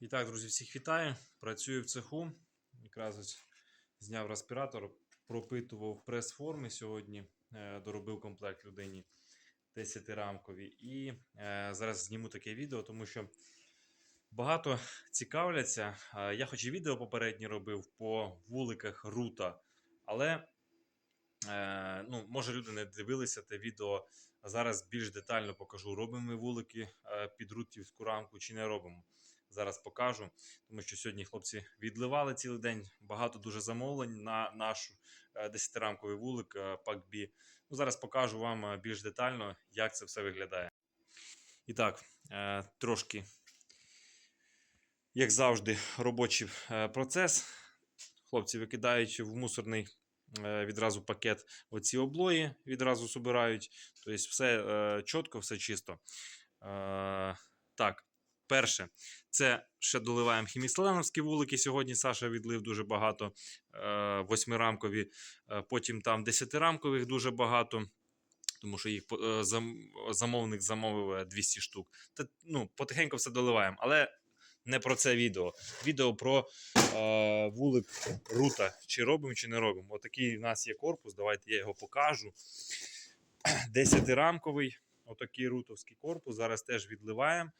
І так, друзі, всіх вітаю. Працюю в цеху. Якраз ось зняв респіратор, пропитував прес-форми сьогодні. е, Доробив комплект людині 10-рамкові. І е, зараз зніму таке відео, тому що багато цікавляться. Е, Я хоч і відео попереднє робив по вуликах рута, але ну, може люди не дивилися те відео. Зараз більш детально покажу, робимо ми вулики під рутівську рамку чи не робимо. Зараз покажу, тому що сьогодні хлопці відливали цілий день. Багато дуже замовлень на наш 10-рамковий вулик е, PAC-B. Ну, зараз покажу вам е, більш детально, як це все виглядає. І так, е, трошки, як завжди, робочий е, процес. Хлопці викидають в мусорний е, відразу пакет оці облої, відразу собирають. Тобто, все е, чітко, все чисто. Е, так, перше, це ще доливаємо хіміселеновські вулики. Сьогодні Саша відлив дуже багато, е, восьмирамкові, е, потім там десятирамкових дуже багато. Тому що їх е, зам, замовник замовив е, 200 штук. Та, ну, потихеньку все доливаємо. Але не про це відео. Відео про е, вулик рута. Чи робимо, чи не робимо. Отакий у нас є корпус. Давайте я його покажу. Десятирамковий, отакий рутовський корпус. Зараз теж відливаємо.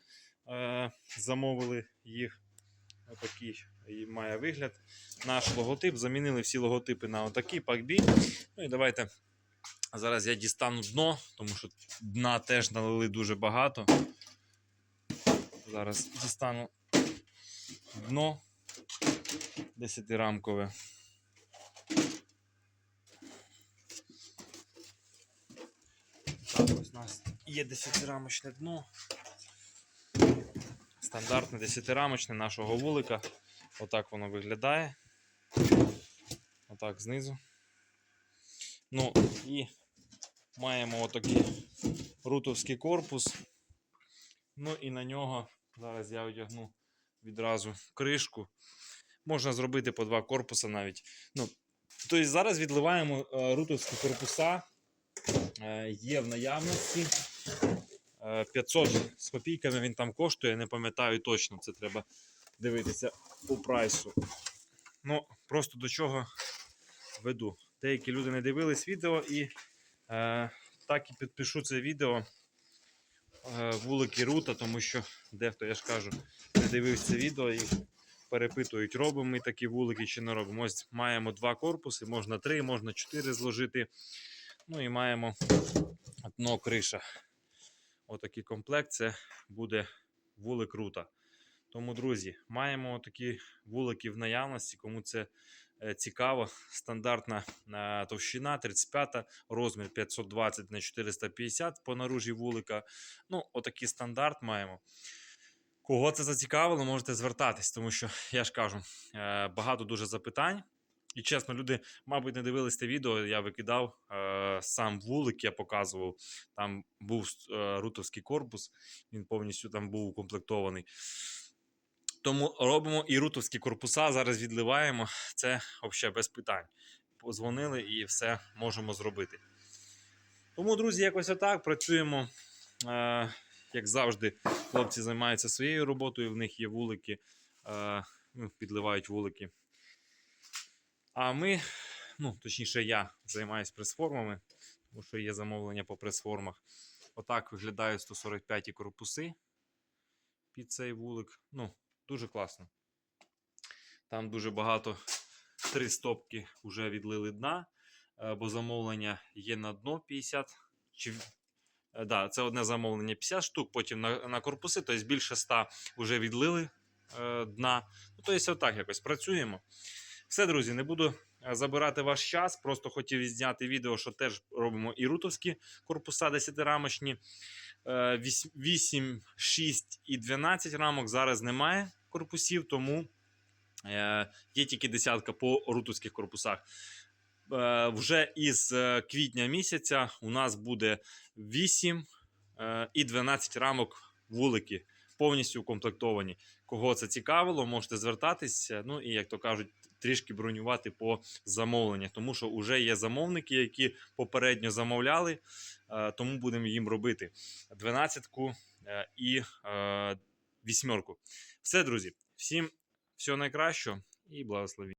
Е, замовили їх. Отакий має вигляд. Наш логотип. Замінили всі логотипи на отакий PAC-B. Ну і давайте зараз я дістану дно, тому що дна теж налили дуже багато. Зараз дістану дно десятирамкове. Так, ось у нас є десятирамочне дно. Стандартне десятирамочне нашого вулика. Отак воно виглядає. Отак знизу. Ну і маємо отакий рутовський корпус. Ну і на нього зараз я одягну відразу кришку. Можна зробити по два корпуси навіть. Ну, тобто зараз відливаємо е, рутовські корпуса. Е, є в наявності. Е, 500 з копійками він там коштує, не пам'ятаю точно, це треба дивитися по прайсу. Ну, просто до чого веду. Деякі люди не дивились відео і е, так і підпишу це відео е, вулики Рута, тому що дехто, я ж кажу, не дивився це відео і перепитують, робимо ми такі вулики чи не робимо. Ось маємо два корпуси, можна три, можна чотири зложити. Ну і маємо дно криша. Отакий комплект це буде вулик Рута. Тому, друзі, маємо такі вулики в наявності, кому це е, цікаво. Стандартна е, товщина 35, розмір 520 на 450 по наружі вулика. Ну, отакий стандарт маємо. Кого це зацікавило, можете звертатись, тому що я ж кажу, е, багато дуже запитань. І чесно, люди, мабуть, не дивились те відео. Я викидав е, сам вулик, я показував. Там був е, рутовський корпус, він повністю там був укомплектований. Тому робимо і рутовські корпуса, зараз відливаємо. Це взагалі без питань. Позвонили і все можемо зробити. Тому, друзі, якось отак працюємо. Е, як завжди, хлопці займаються своєю роботою, в них є вулики, е, ну, підливають вулики. А ми, ну, точніше, я займаюся прес-формами, тому що є замовлення по прес-формах. Отак виглядають 145 корпуси під цей вулик. Ну, дуже класно. Там дуже багато. Три стопки вже відлили дна, е, бо замовлення є на дно 50. Чи... е, Да, це одне замовлення 50 штук, потім на, на корпуси, тобто більше 100 вже відлили е, дна. Ну, тобто, отак якось працюємо. Все, друзі, не буду е, забирати ваш час. Просто хотів зняти відео, що теж робимо і рутовські корпуса 10-рамочні. 8, 6 і 12 рамок зараз немає корпусів, тому е, є тільки десятка по рутовських корпусах. Е, Вже із квітня місяця у нас буде 8 е, і 12 рамок вулики повністю укомплектовані. Кого це цікавило, можете звертатися. Ну і як то кажуть, трішки бронювати по замовленнях, тому що вже є замовники, які попередньо замовляли, е, тому будемо їм робити 12 і е, вісьмерку. Все, друзі, всім всього найкращого і благословіння.